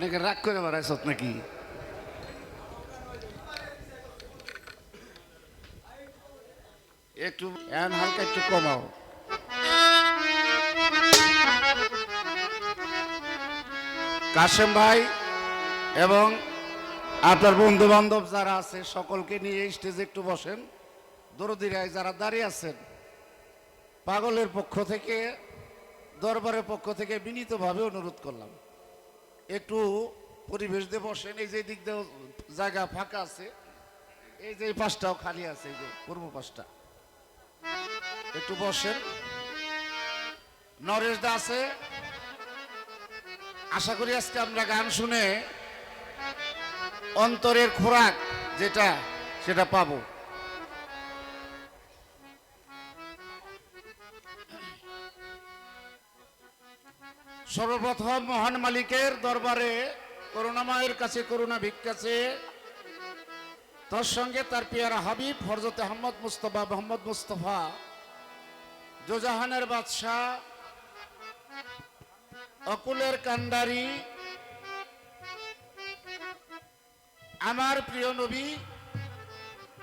অনেকে রাগ করে বেড়াইছ নাকি? একটু এখন হালকা একটু কমাও। কাশেম ভাই এবং আপনার বন্ধু বান্ধব যারা আছে, সকলকে নিয়ে স্টেজে একটু বসেন। দরদিরায় যারা দাঁড়িয়ে আছেন, পাগলের পক্ষ থেকে, দরবারের পক্ষ থেকে বিনীতভাবে অনুরোধ করলাম। একটু পরিবেশ দিয়ে বসেন, এই যে দিক দিয়ে জায়গা ফাঁকা আছে, এই যে এই পাশটাও খালি আছে, এই যে পূর্ব পাশটা। একটু বসেন। নরেশ দা আছে। আশা করি আজকে আমরা গান শুনে অন্তরের খোরাক যেটা, সেটা পাবো। সর্বপ্রথম মহান মালিকের দরবারে করুণাময়ের কাছে, করুণা ভিক্ষাছে তার সঙ্গে তার পিয়ারা হাবিব হরজত আহমদ মুস্তফা, মোহাম্মদ মুস্তফা, জোজাহানের বাদশাহ, অকুলের কান্ডারি, আমার প্রিয় নবী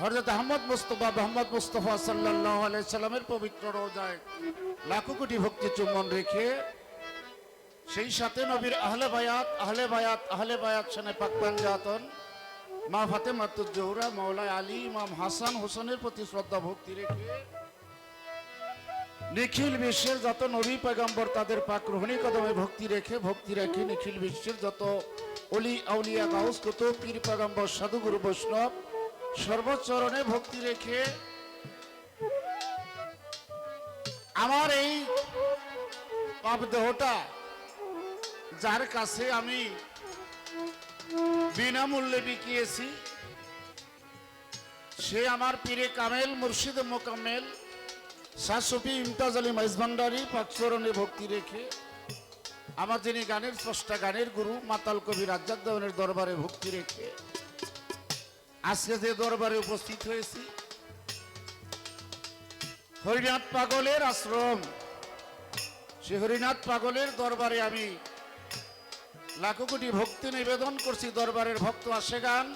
হরজত আহমদ মুস্তফা, মোহাম্মদ মুস্তফা সাল্লাহ সাল্লামের পবিত্র রোজায় লাখো কোটি ভক্তি চুম্বন রেখে সেই সাথে নবীর আহলে বায়াত আহলে বায়াত আহলে বায়াত শানে পাকপান জাতন। মা ফাতে জোহরা মৌলায় আলী, ইমাম হাসান হোসেনের প্রতি শ্রদ্ধা, ভক্তি রেখে নিখিল বিশ্বের যত নবী পয়গম্বর তাদের পাক রোহণী কদমে ভক্তি রেখে ভক্তি রেখে নিখিল বিশ্বের যত অলি, আউলিয়া, গাউস কত পীর, পয়গম্বর, সাধুগুরু, বৈষ্ণব সর্বচরণে ভক্তি রেখে আমার এই পাপ দেহটা যার কাছে আমি বিনামূল্যে বিকিয়েছি, সে আমার পীরে কামেল, মুর্শিদ মোকামেল শাসফি ইমতাজ আলী মাইজভান্ডারি পাকচরণে ভক্তি রেখে আমার যিনি গানের স্রষ্টা, গানের গুরু, মাতাল কবি রাজ্জাক দেওয়ানের দরবারে ভক্তি রেখে আজকে যে দরবারে উপস্থিত হয়েছি, হরিনাথ পাগলের আশ্রম, সে হরিনাথ পাগলের দরবারে আমি লাখো কোটি ভক্তি নিবেদন করছি দরবারের ভক্ত আসে গান।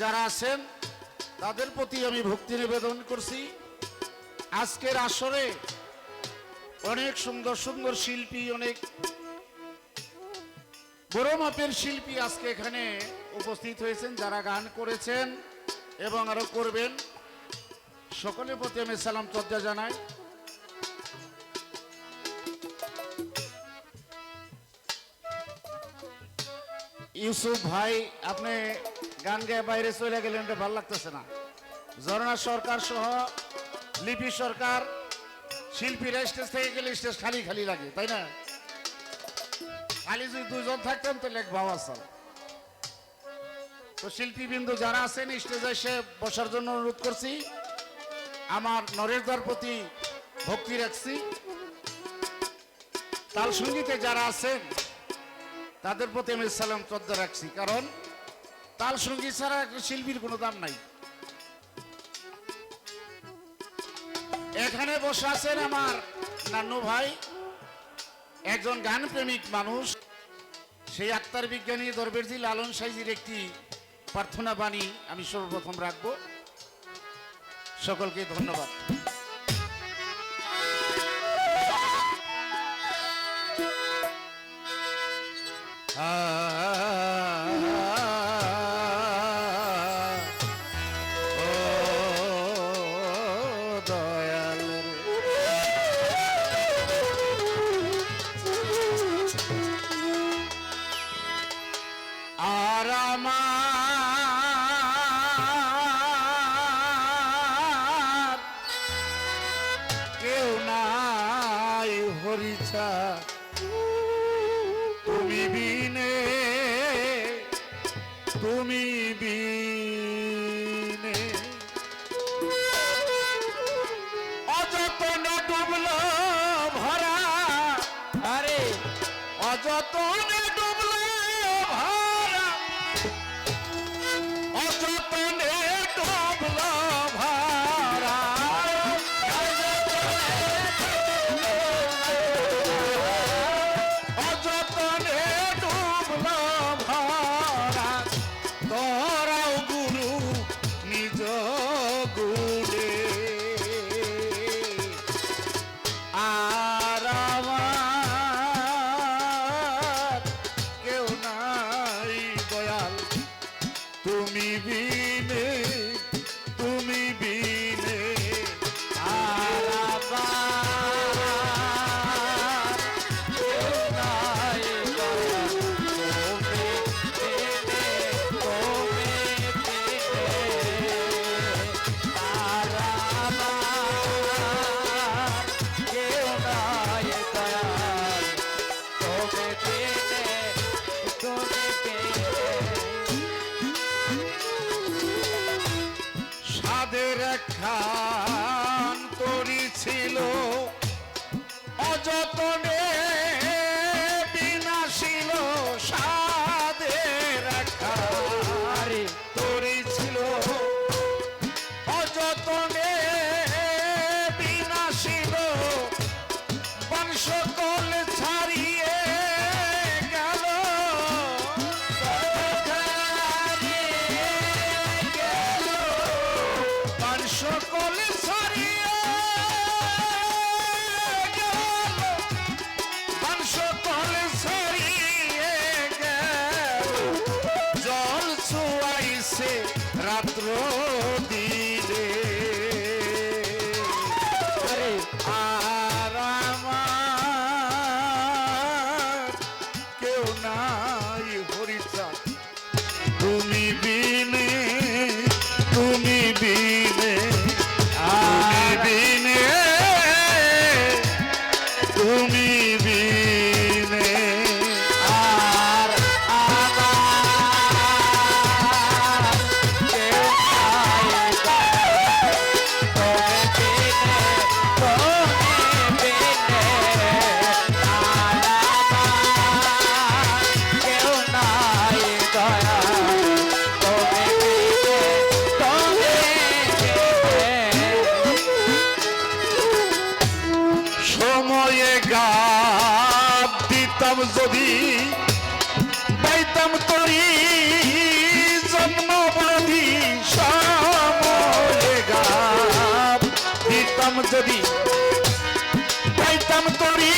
যারা আছেন, তাদের প্রতি আমি ভক্তি নিবেদন করছি। আজকের আসরে অনেক সুন্দর সুন্দর শিল্পী, অনেক বড় মাপের শিল্পী আজকে এখানে উপস্থিত হয়েছেন, যারা গান করেছেন এবং আরও করবেন। সকলের প্রতি আমি সালাম চর্চা জানাই। ইউসুফ ভাই, আপনি গান গেয়ে বাইরে চলে গেলেন এটা ভালো লাগতেছে না। ঝর্ণা সরকার সহ, লিপি সরকার, শিল্পীরা স্টেজ থেকে গেলে স্টেজ খালি খালি লাগে, তাই না? খালি যদি দুজন থাকতেন, তাহলে এক ভাব আসল তো শিল্পীবৃন্দ যারা আছেন স্টেজে এসে বসার জন্য অনুরোধ করছি। আমার নরেশদার প্রতি ভক্তি রাখছি। তাল সঙ্গীতে যারা আছেন তাদের প্রতি আমি সালাম শ্রদ্ধা রাখছি, কারণ তাল সংগীত ছাড়া একটা শিল্পীর কোনো দাম নাই। এখানে বসে আছেন আমার নান্নু ভাই, একজন গান প্রেমিক মানুষ। সেই আক্তার বিজ্ঞানী দরবেরজি লালন সাইজির একটি প্রার্থনা বাণী আমি সর্বপ্রথম রাখব। সকলকে ধন্যবাদ। Uh, তুমি সকল যদি পাইতাম তরি জন্ম বধি সমলে গাব। দিতাম যদি পাইতাম তরি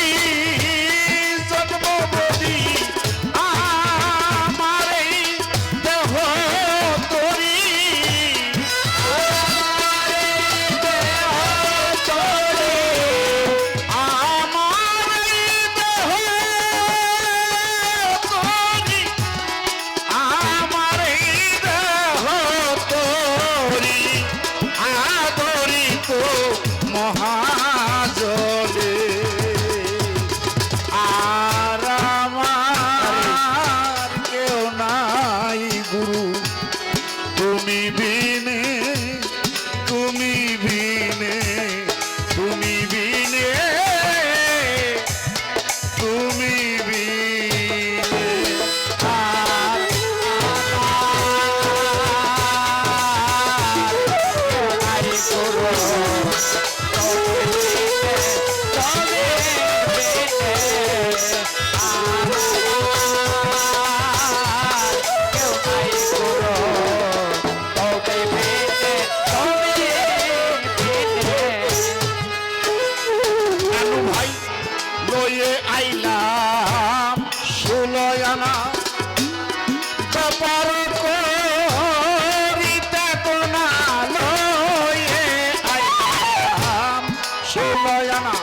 শিবয়ানা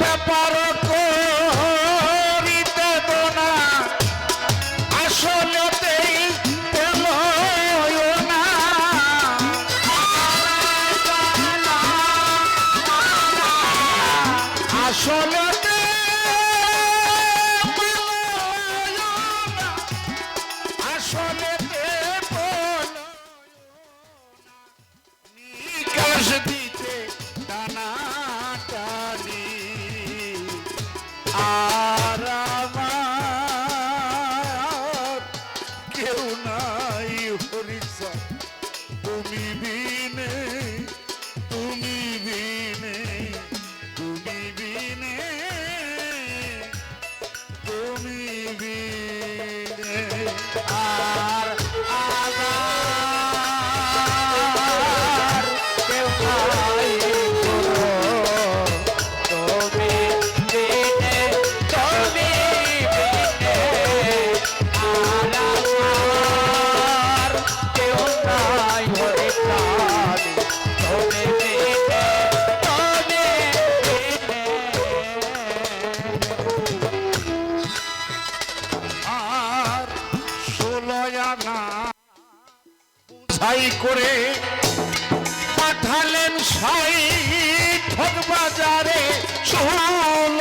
ব্যাপার সাই করে পাঠালেন সাই বাজারে শুন